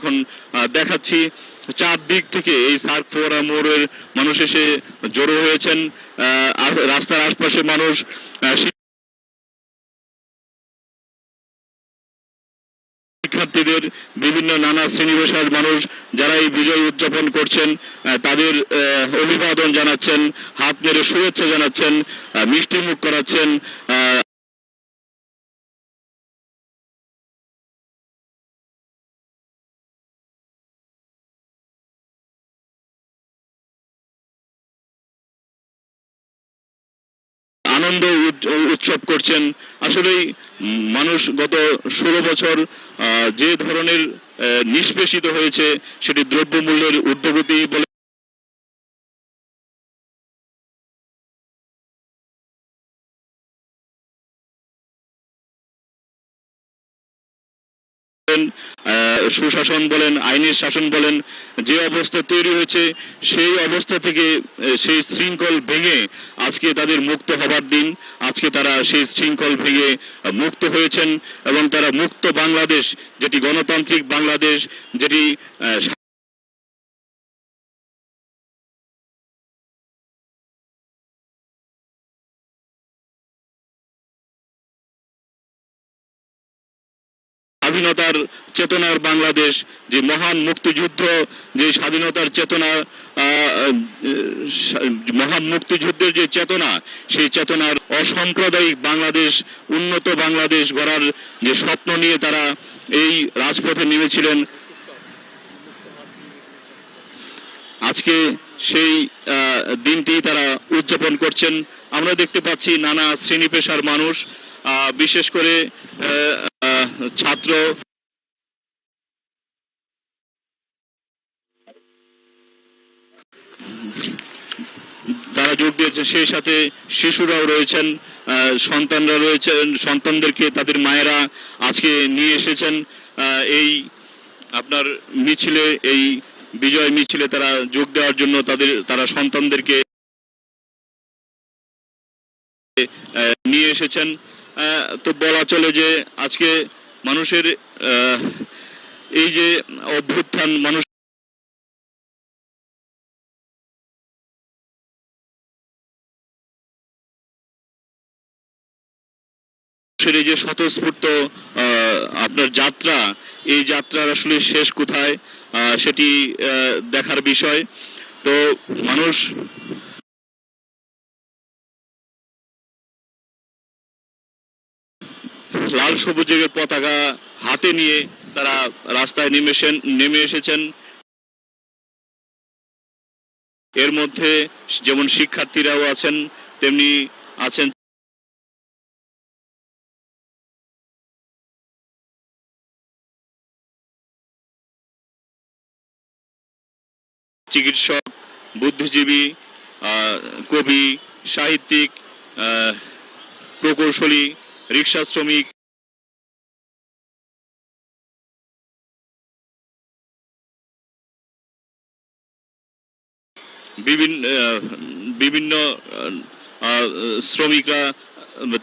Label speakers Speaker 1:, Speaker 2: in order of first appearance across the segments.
Speaker 1: এখন দেখাচ্ছি চারদিক থেকে এই সার্ক ফোয়ারা মোড়ের মানুষ এসে জড়ো হয়েছেন রাস্তার আশপাশে মানুষ শিক্ষার্থীদের বিভিন্ন নানা শ্রেণি পেশার মানুষ যারা এই বিজয় উদযাপন করছেন তাদের অভিবাদন জানাচ্ছেন, হাত মেরে শুভেচ্ছা জানাচ্ছেন মিষ্টি মুখ করাচ্ছেন আনন্দ উৎসব করছেন। আসলেই মানুষ গত ষোলো বছর যে ধরনের নিষ্পেষিত হয়েছে, সেটি দ্রব্যমূল্যের ঊর্ধ্বগতি বলে সুশাসন বলেন, আইনের শাসন বলেন, যে অবস্থা তৈরি হয়েছে, সেই অবস্থা থেকে সেই শৃঙ্খল ভেঙে আজকে তাদের মুক্ত হবার দিন। আজকে তারা সেই শৃঙ্খল ভেঙে মুক্ত হয়েছেন এবং তারা মুক্ত বাংলাদেশ, যেটি গণতান্ত্রিক বাংলাদেশ, যেটি স্বাধীনতার চেতনার বাংলাদেশ, যে মহান মুক্তিযুদ্ধ, যে স্বাধীনতার চেতনা মহান মুক্তিযুদ্ধের যে চেতনা, সেই চেতনার অসাম্প্রদায়িক বাংলাদেশ, উন্নত বাংলাদেশ গড়ার যে স্বপ্ন নিয়ে তারা এই রাজপথে নেমেছিলেন। আজকে সেই দিনটি তারা উদযাপন করছেন। আমরা দেখতে পাচ্ছি নানা শ্রেণি পেশার মানুষ বিশেষ করে ছাত্র তারা যোগ দিয়েছেন। সেই সাথে শিশুরাও রয়েছেন সন্তানরা রয়েছেন, সন্তানদেরকে তাদের মায়েরা আজকে নিয়ে এসেছেন। এই আপনার মিছিলে, এই বিজয় মিছিলে তারা যোগ দেওয়ার জন্য তাদের, তারা সন্তানদেরকে নিয়ে এসেছেন। তো বলা চলে যে আজকে মানুষের এই যে অভ্যুত্থান, মানুষ এই যে স্বতঃস্ফূর্ত আপনার যাত্রা, এই যাত্রার আসলে শেষ কোথায়? সেটি দেখার বিষয়। তো মানুষ লাল সবুজের পতাকা হাতে নিয়ে তারা রাস্তায় নেমে এসেন- নেমে এসেছেন। এর মধ্যে যেমন শিক্ষার্থীরাও আছেন, তেমনি আছেন চিকিৎসক, বুদ্ধিজীবী কবি, সাহিত্যিক প্রকৌশলী, রিক্সা শ্রমিক বিভিন্ন বিভিন্ন শ্রমিকরা,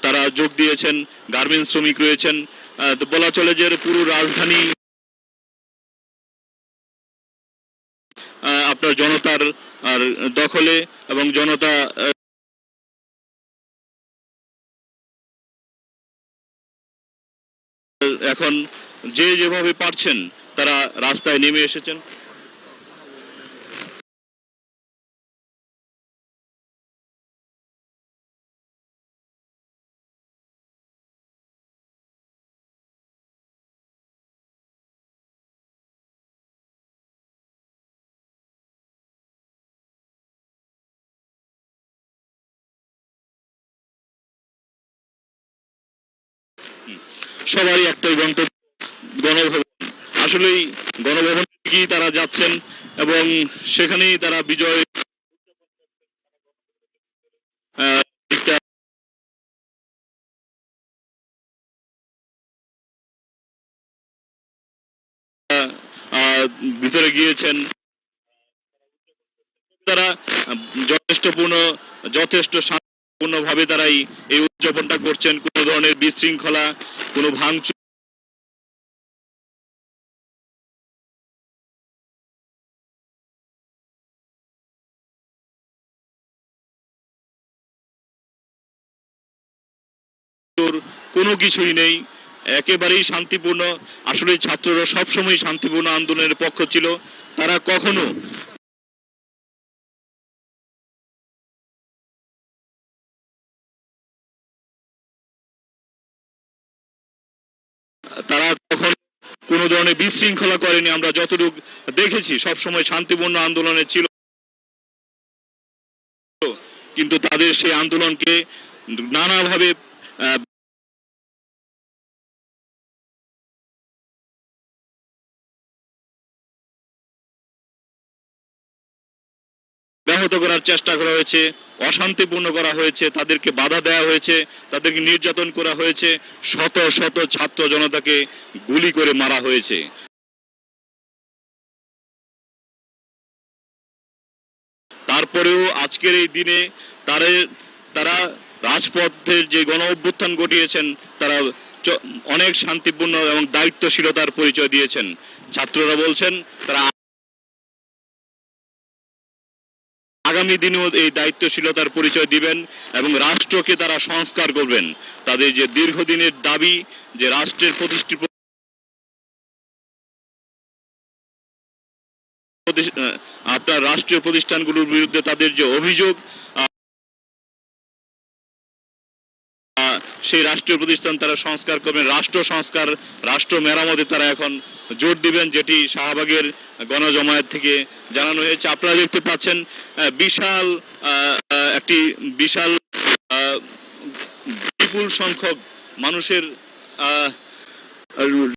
Speaker 1: তারা যোগ দিয়েছেন, গার্মেন্টস শ্রমিক রয়েছেন তো বলা চলে যে পুরো রাজধানী আপনার জনতার, আর দখলে এবং জনতা এখন যে যেভাবে পারছেন, তারা রাস্তায় নেমে এসেছেন। সবারই একটাই গন্তব্য, গণভবন। আসলেই গণভবন দিকেই তারা যাচ্ছেন এবং সেখানেই তারা বিজয় ভিতরে গিয়েছেন। তারা যথেষ্টপূর্ণ, যথেষ্ট পূর্ণভাবে তারাই এই উদযাপনটা করছেন। কোনো ধরনের বিশৃঙ্খলা, কোনো ভাঙচুর কোনো কিছুই নেই। একেবারেই শান্তিপূর্ণ। আসলে ছাত্ররা সবসময় শান্তিপূর্ণ আন্দোলনের পক্ষ ছিল। তারা কখনো তারা তখন কোনো ধরনের বিশৃঙ্খলা করেনি। আমরা যতটুকু দেখেছি, সবসময় শান্তিপূর্ণ আন্দোলনে ছিল। কিন্তু তাদের সেই আন্দোলনকে নানাভাবে ব্যাহত করার চেষ্টা করা হয়েছে, অশান্তিপূর্ণ করা হয়েছে, তাদেরকে বাধা দেওয়া হয়েছে, তাদেরকে নির্যাতন করা হয়েছে, শত শত ছাত্র জনতাকে গুলি করে মারা হয়েছে। তারপরেও আজকের এই দিনে তারে, তারা রাজপথের যে গণ অভ্যুত্থান ঘটিয়েছেন, তারা অনেক শান্তিপূর্ণ এবং দায়িত্বশীলতার পরিচয় দিয়েছেন। ছাত্ররা বলছেন, তারা আগামী দিনেও এই দায়িত্বশীলতার পরিচয় দিবেন এবং রাষ্ট্রকে তারা সংস্কার করবেন। তাদের যে দীর্ঘদিনের দাবি যে রাষ্ট্রের প্রতিষ্ঠিত আপনার রাষ্ট্রীয় প্রতিষ্ঠানগুলোর বিরুদ্ধে তাদের যে অভিযোগ সেই রাষ্ট্রীয় প্রতিষ্ঠান তারা সংস্কার করবেন। রাষ্ট্র সংস্কার, রাষ্ট্র মেরামতে তারা এখন জোর দিবেন, যেটি শাহবাগের গণজমায়েত থেকে জানানো হয়েছে। আপনারা দেখতে পাচ্ছেন বিশাল একটি বিশাল বিপুল সংখ্যক মানুষের